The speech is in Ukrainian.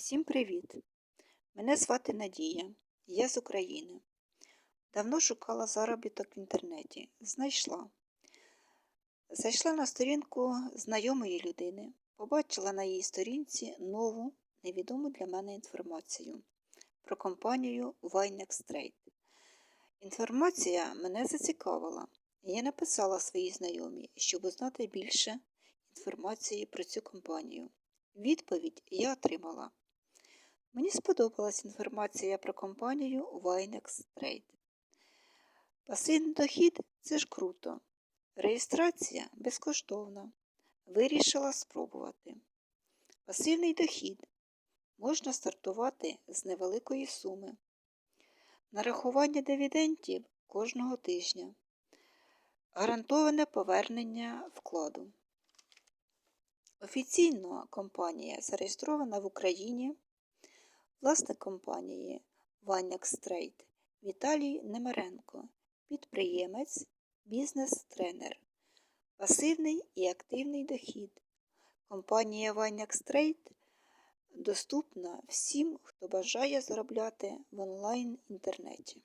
Всім привіт! Мене звати Надія, я з України. Давно шукала заробіток в інтернеті. Знайшла. Зайшла на сторінку знайомої людини, побачила на її сторінці нову, невідому для мене інформацію про компанію Winex Trade. Інформація мене зацікавила, я написала своїй знайомій, щоб узнати більше інформації про цю компанію. Відповідь я отримала. Мені сподобалась інформація про компанію Winex Trade. Пасивний дохід це ж круто. Реєстрація безкоштовна. Вирішила спробувати. Пасивний дохід можна стартувати з невеликої суми. Нарахування дивідендів кожного тижня. Гарантоване повернення вкладу. Офіційно компанія зареєстрована в Україні. Власник компанії Ваняк Трейд Віталій Немеренко, підприємець, бізнес-тренер, пасивний і активний дохід. Компанія Ваняк Трейд доступна всім, хто бажає заробляти в онлайн інтернеті.